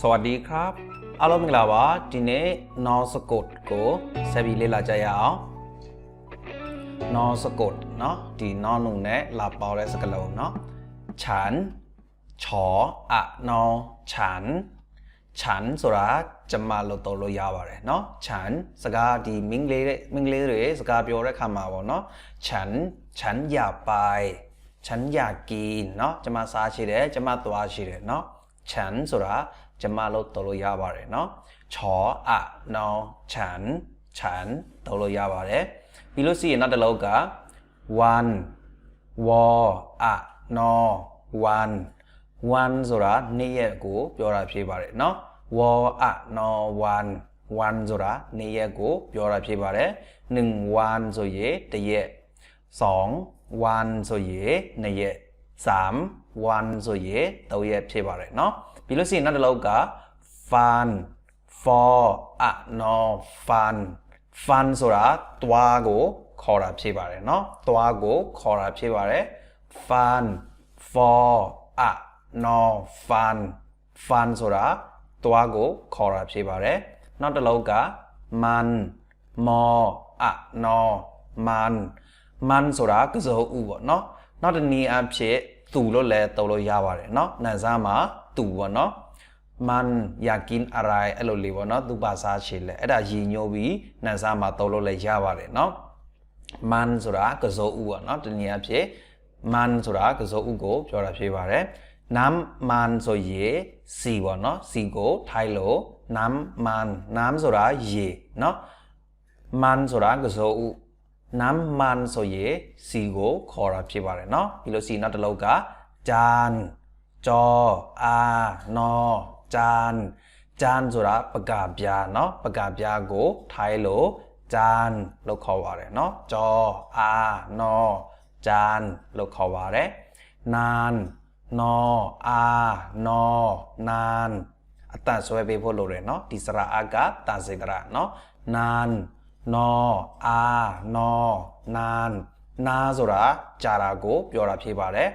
สวัสดีครับအားလုံးမင်္ဂလာပါဒီနေ့ non scope ကိုဆက်ပြီးလေ့လာကြရအောင် non scope เนาะဒီ non နုနဲ့လာပေါတဲ့စကားလုံးเนาะฉันချောอะนอฉันฉันဆိုတာကျမလို့တော်လို့ရပါတယ်เนาะฉันစကားဒီမင်းလေးတဲ့မင်းလေးတွေစကားပြောတဲ့ခါမှာပေါ့เนาะฉันฉันอยากไปฉันอยากกินเนาะကျမစားရှိတယ်ကျမသွားရှိတယ်เนาะฉันဆိုတာ ကျမလို့တော်လို့ရပါတယ်เนาะချောอะนอฉันฉันတော်လို့ရပါတယ်ပြီးလို့ရှိရင်နောက်တစ်လုံးက one ဝါอะนอ one one ဆိုတာနေ့ရက်ကိုပြောတာဖြစ်ပါတယ်เนาะဝါอะนอ one one ဆိုတာနေ့ရက်ကိုပြောတာဖြစ်ပါတယ်1 one ဆိုရင်တစ်ရက်2 one ဆိုရင်နှစ်ရက်3 one ဆိုရင်သုံးရက်ဖြစ်ပါတယ်เนาะ ပြီးလို့ရှိရင်နောက်တစ်လုံးက fun for อะนอ fun fun ဆိုတာတွားကိုခေါ်တာဖြစ်ပါတယ်เนาะတွားကိုခေါ်တာဖြစ်ပါတယ် fun for a no fun fun ဆိုတာတွားကိုခေါ်တာဖြစ်ပါတယ်နောက်တစ်လုံးက man more a no man man ဆိုတာကစိုးဥပေါ့เนาะနောက်တစ်နည်းအားဖြင့် သူလို့လည်းသုံးလို့ရပါတယ်เนาะနာစားမှာသူပေါ့เนาะ มันอยากกินอะไรအဲ့လိုလေးပေါ့เนาะသူပါစားချေလဲအဲ့ဒါရည်ညိုပြီးနန်စားမှာသုံးလို့လည်းရပါတယ်เนาะมันဆိုတာကစိုးဥပေါ့เนาะတနည်းအားဖြင့်มันဆိုတာကစိုးဥကိုပြောတာဖြစ်ပါတယ်น้ำมันဆိုရေစီပေါ့เนาะစီကိုထိုင်းလို့น้ำมันน้ำဆိုတာရေเนาะมันဆိုတာကစိုးဥ น้ำมันဆိုရေစီကိုခေါ်တာဖြစ်ပါတယ်เนาะပြီးလို့စီနောက်တစ်လုံးကจาน จออานอจานจานဆိုတာပကပြားเนาะပကပြားကိုထိုင်းလို့จานလို့ခေါ်ပါတယ်เนาะจออานอจานလို့ခေါ်ပါတယ်นานนออานอนานအတဆွဲပေးဖို့လိုတယ်เนาะဒီစရာအကတာစေကရเนาะนา นนออานอนานနာဆိုတာကြာတာကိုပြောတာဖြစ်ပါတယ်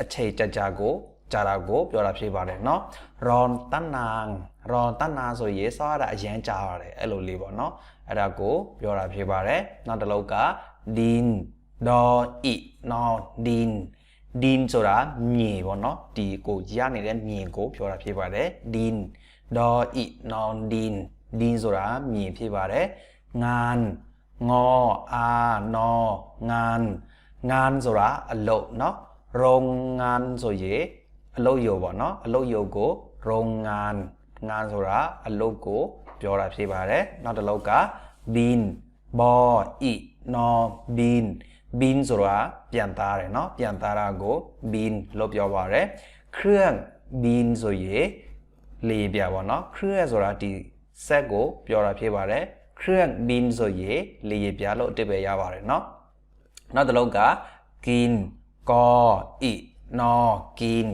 အချိန်ကြာကြာကို ကြာတာကိုပြောတာဖြစ်ပါတယ်เนาะရွန်တန်နန်ရွန်တန်နာဆိုရေးစားရတာအရန်ကြာပါတယ်အဲ့လိုလေးပေါ့เนาะအဲ့ဒါကိုပြောတာဖြစ်ပါတယ်နောက်တစ်လုံးက din do i no din din ဆိုတာမြေပေါ့เนาะဒီကိုရနေတဲ့မြေကိုပြောတာဖြစ်ပါတယ် din do i no din din ဆိုတာမြေဖြစ်ပါတယ် งานงออานองาน งานဆိုတာအလုပ်เนาะโรงงานဆိုရင်အလုပ်ရုံပေါ့နော်အလုပ်ရုံကိုโรงงานงานဆိုတာအလုပ်ကိုပြောတာဖြစ်ပါတယ်နောက်တစ်လုံးက bin bo i no bin bin ဆိုတာပြန်သားတယ်เนาะပြန်သားတာကို bin လို့ပြောပါတယ်เครื่อง bin ဆိုရင်လေပြပေါ့เนาะเครื่องဆိုတာဒီစက်ကိုပြောတာဖြစ်ပါတယ် เครื่อง bin ဆိုရင်လေပြလို့အတိပ္ပယ်ရပါတယ်เนาะနောက်တစ်လုံးက กินกออินอกิน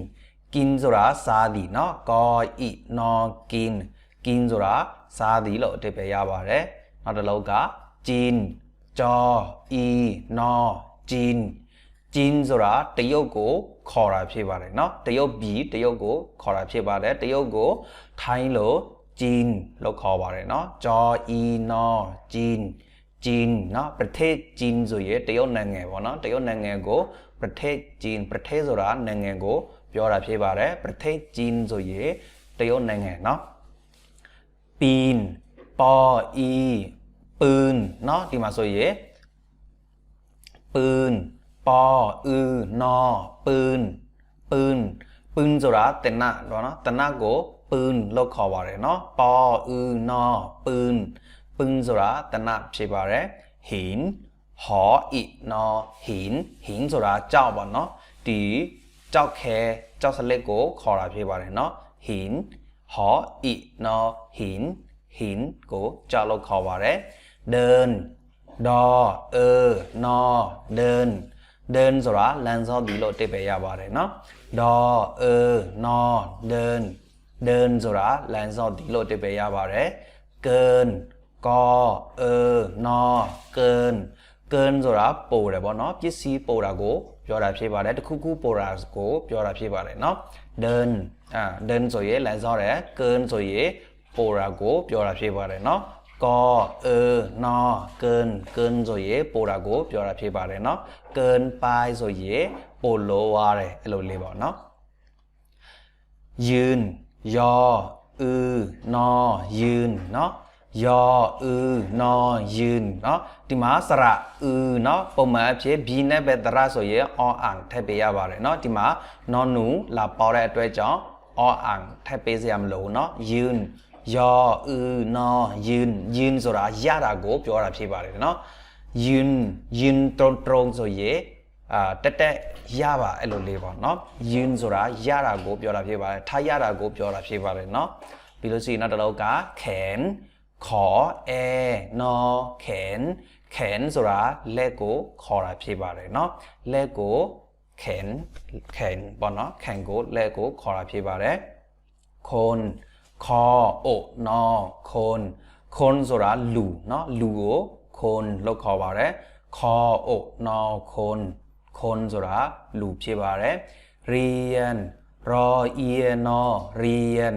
กินဆိုတာစားသည်เนาะกออินอกิน กินဆိုတာစားသည်လို့အဓိပ္ပာယ်ရပါတယ်နောက်တစ်လုံးကจีนจออีนอจีนจีนဆိုတာတရုတ်ကိုခေါ်တာဖြစ်ပါတယ်เนาะတရုတ်ပြည်တရုတ်ကိုခေါ်တာဖြစ်ပါတယ်တရုတ်ကိုထိုင်းလို့ จีนလို့ခေါ်ပါတယ်เนาะจออีนอจีน จีนเนาะประเทศจีนဆိုရတရုတ်နိုင်ငံပေါ့เนาะတရုတ်နိုင်ငံကိုประเทศจีนประเทศဆိုတာနိုင်ငံကိုပြောတာဖြစ်ပါတယ်ประเทศจีนဆိုရတရုတ်နိုင်ငံเนาะปีนปออีปืนเนาะဒီမှာဆိုရปืนปออือนอปืนปืนปืนဆိုတာတင်နပေါ့เนาะတင်နကို ปืนလို့ခေါ်ပါတယ်เนาะปออือนอปืน ปึงဆိုတာတနဖြစ်ပါတယ်ဟင်ဟောဣနော်ဟင်ဟင်ဆိုတာကြောက်ပါနော်ဒီကြောက်ခဲကြောက်စလက်ကိုခေါ်တာဖြစ်ပါတယ်နော်ဟင်ဟောဣနော်ဟင်ဟင်ကိုကြောက်လို့ခေါ်ပါတယ်เดินดอเออนอเดิน เดินဆိုတာလမ်းစောဒီလို့တိပ္ပယ်ရပါတယ်เนาะดอเออนอเดิน เดินဆိုတာလမ်းစောဒီလို့တိပ္ပယ်ရပါတယ်เกิน กอเออนอเกิน เกินဆိုတာပို့တယ်ဗောနော်ပစ္စည်းပို့တာကို ပြောတာဖြစ်ပါတယ်တခုခုပိုတာကိုပြောတာဖြစ်ပါတယ်เนาะ done အာ done ဆိုရင်လမ်းစောတယ် gun ဆိုရင်ပိုတာကိုပြောတာဖြစ်ပါတယ်เนาะကောเออနော်เกินเกินဆိုရင်ပိုတာကိုပြောတာဖြစ်ပါတယ်เนาะเกินไปဆိုရင်ပိုလိုရတယ်အဲ့လိုလေးပေါ့เนาะ ยืน ยอ อือนอ ยืน เนาะ ยอ อือนอ ยืน เนาะ ဒီမှာစရอือเนาะ ပုံမှန်အဖြစ် b နဲ့ပဲတရဆိုရင်အောအန်ထည့်ပေးရပါတယ်เนาะ ဒီမှာနော်နူလာပေါ်တဲ့အတွက်ကြောင့်အောအန်ထည့်ပေးစရာမလိုเนาะ ยืน ยอ อือนอ ยืน ยืนဆိုတာရတာကိုပြောတာဖြစ်ပါတယ်เนาะ ยืน ยืนตรงตรงๆဆိုရင် အာတက်တက်ရပါအဲ့လိုလေးပေါ့เนาะยืนဆိုတာရတာကိုပြောတာဖြစ်ပါတယ်ထားရတာကိုပြောတာဖြစ်ပါတယ်เนาะပြီးလို့ရှိရင်နောက်တစ်လောက်ကแขนขอแอနော်แขนแขนဆိုတာလက်ကိုခေါ်တာဖြစ်ပါတယ်เนาะလက်ကိုแขนแขนပေါ့เนาะแขนကိုလက်ကိုခေါ်တာဖြစ်ပါတယ် คนคอโอนอคนคนဆိုတာလူเนาะလူကိုคนလို့ခေါ်ပါတယ်คอโอนอ คนคนဆိုတာလူဖြစ်ပါတယ်เรียนรอเอียนอเรียน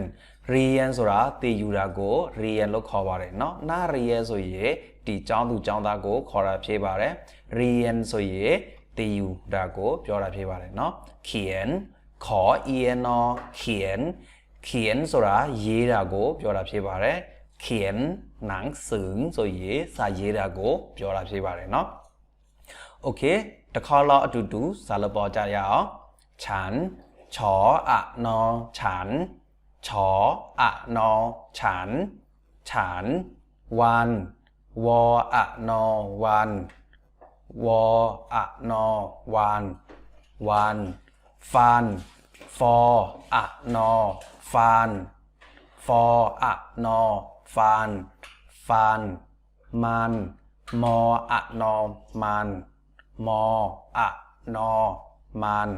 เรียนဆိုတာတည်ယူတာကိုเรียนလို့ခေါ်ပါတယ်เนาะနာเรียนဆိုရင်ဒီចောင်းသူចောင်းသားကိုခေါ်တာဖြစ်ပါတယ်เรียนဆိုရင်တည်ယူတာကိုပြောတာဖြစ်ပါတယ်เนาะเขียนขอเอียนอเขียน เขียนဆိုတာရေးတာကိုပြောတာဖြစ်ပါတယ်เขียนหนังสือဆိုရင်စာရေးတာကိုပြောတာဖြစ်ပါတယ်เนาะ โอเคตะคอลอดูดูซสารปอจายาฉันชออะนอฉันชออะนอฉัน ฉัน วัน วออะนอวัน วออะนอวัน วัน ฟัน ฟออะนอฟัน ฟออะนอฟัน ฟัน มัน มออะนอมัน มออะนอ มัน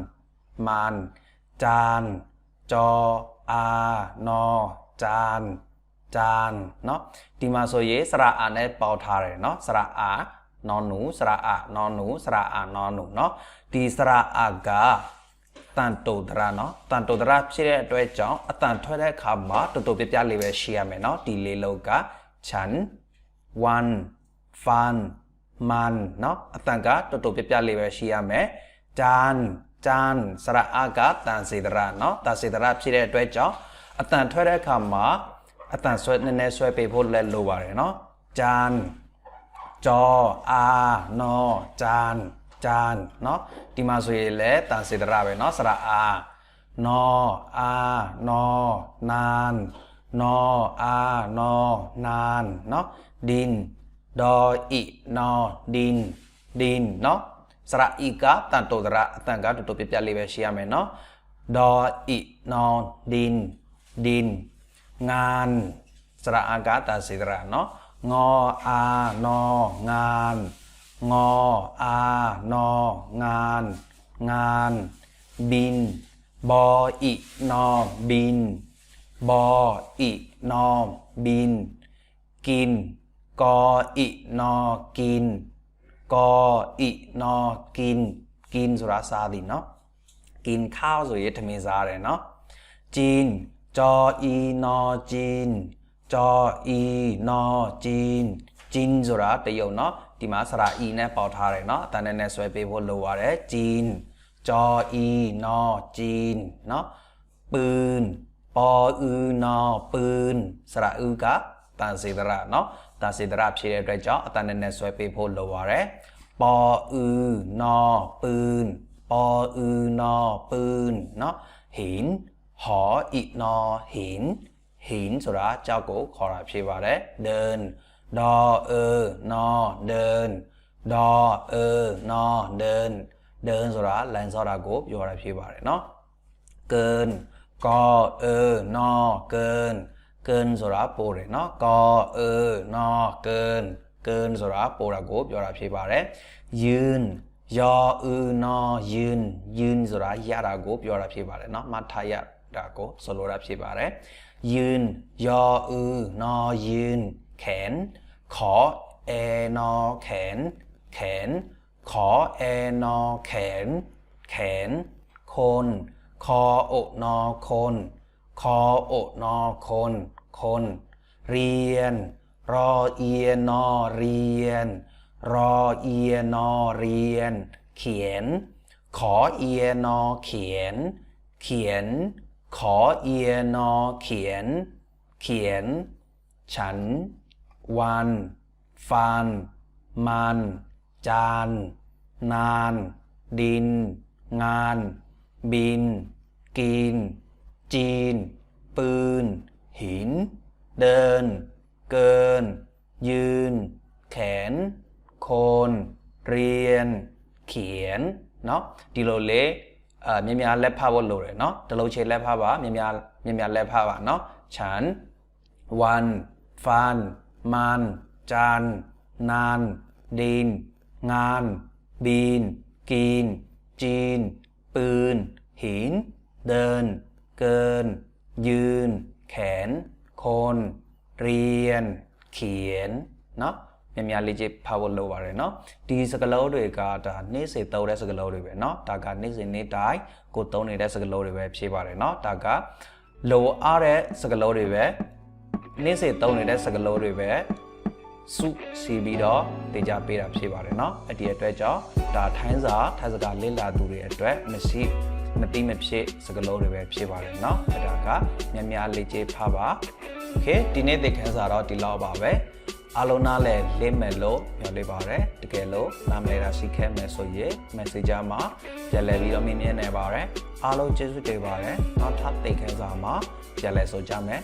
มัน จาน จอ อานอ จาน จานเนาะဒီမှာဆိုရင်စရာအာနဲ့ပေါထားတယ်เนาะစရာအာနော်နူစရာအာနော်နူစရာအာနော်နူเนาะဒီစရာအာကတန်တိုဒရာเนาะတန်တိုဒရာဖြစ်တဲ့အတွက်ကြောင့်အတန်ထွက်တဲ့အခါမှာတော်တော်ပြပြလေးပဲရှိရမယ်เนาะဒီလေးလောက်ကฉัน one fun มันเนาะအတန်ကတော်တော်ပြပြလေးပဲရှိရမယ်จานจานစရာအာကတန်စေဒရာเนาะတန်စေဒရာဖြစ်တဲ့အတွက်ကြောင့်အတန်ထွက်တဲ့အခါမှာအတန်ဆွဲနည်းနည်းဆွဲပေးဖို့လည်းလိုပါတယ်เนาะจาน จออานอจานจานเนาะဒီမှာဆိုရင်လည်းတန်စေတရပဲเนาะစရာအာနော်အာနော်နန်နော်အာနော်နန်เนาะดิน ดออินอดินดินเนาะสระอีกะตันโตสระตันกะตุตุปิปยาลีเวชียเมเนาะดออินอดินดิน งานสระอากาตาสิระเนาะงออานองาน งออานองาน งาน บิน บออีนอบิน บออีนอบิน กิน กออินอกิน กออินอกิน กินสุราစားသည်เนาะ กินข้าวဆိုရင်ထမင်းစားတယ်เนาะจีนจออีนอจีนจออีนอจีนจีนဆိုတာတရုတ်เนาะဒီမှာစရာအီနဲ့ပေါထားတယ်เนาะအတန်းနဲ့နဲ့ဆွဲပေးဖို့လိုပါတယ်จีนจออีนอจีนเนาะปืนปออือนอปืนสระอืကတန်စေတရเนาะ တန်စေတရဖြစ်တဲ့အတွက်ကြောင့်အတန်းနဲ့နဲ့ဆွဲပေးဖို့လိုပါတယ်ปออือนอปืน ปออือนอปืนเนาะหินหออีนอหิน หินဆိုတာကြောက်ကိုခေါ်တာဖြစ်ပါတယ်เดินดอเออนอเดินดอเออนอเดิน เดินဆိုတာလမ်းစောတာကိုပြောတာဖြစ်ပါတယ်เนาะเกินกอเออนอเกิน เกินโซราปูเรเนาะกอเออนอเกิน เกินโซราปูระกุบยอราพีบาเลยยืนยออือนอยืน ยืนโซรายาระกุบยอราพีบาเรเนาะมัทายระกุบโโลราพีบาเลยยืน ยออือนอยืน แขน ขอเอนอแขน แขน ขอเอนอแขน แขน คน คอโอนอคน คอโอนอคน คน เรียน รอเอียนอเรียน รอเอียนอเรียน เขียน ขอเอียนอเขียน เขียน ขอเอียนอเขียน เขียน ฉัน วัน ฟัน มัน จาน นาน ดิน งาน บิน กิน จีน ปืน หิน เดิน เกิน ยืน แขน โคน เรียน เขียน เนาะဒီလိုလေအာမြင်များလက်ဖတ်ဖို့လိုတယ်เนาะတလုံးချေလက်ဖတ်ပါမြင်များမြင်များလက်ဖတ်ပါเนาะฉัน วัน ฟัน มัน จาน นาน ดิน งาน บีน กิน จีน ปืน หิน เดิน เกิน ยืน แขน คน เรียน เขียน เนาะမြန်မြန်လေးချဖတ်ဖို့လိုပါတယ်เนาะဒီစကလုံးတွေကဒါနေ့စဉ်သုံးတဲ့စကလုံးတွေပဲเนาะဒါကနေ့စဉ်နေ့တိုင်းကိုသုံးနေတဲ့စကလုံးတွေပဲဖြေပါတယ်เนาะဒါကလိုအားတဲ့စကလုံးတွေပဲနေ့စဉ်သုံးနေတဲ့စကလုံးတွေပဲစုစီပြီးတော့တင်ကြပေးတာဖြစ်ပါတယ်เนาะအဒီအတွက်ကြောင့်ဒါထိုင်းစာထိုင်းစကားလေ့လာသူတွေအတွက်မရှိ မတိမဖြစ်စကလုံးတွေပဲဖြစ်ပါတယ်เนาะအဲ့ဒါကမြန်မြန်လေးချဖတ်ပါโอเคဒီနေ့သင်ခန်းစာတော့ဒီလောက်ပါပဲအားလုံးနားလဲလင်းမယ်လို့ပြောလိုက်ပါတယ်တကယ်လို့နားမလဲတာရှိခဲ့မယ်ဆိုရင် Messenger မှာပြန်လည်ပြီးတော့မြင်မြင်နေပါတယ်အားလုံးကျေးဇူးတင်ပါတယ်နောက်ထပ်သင်ခန်းစာမှာပြန်လည်ဆိုကြမယ်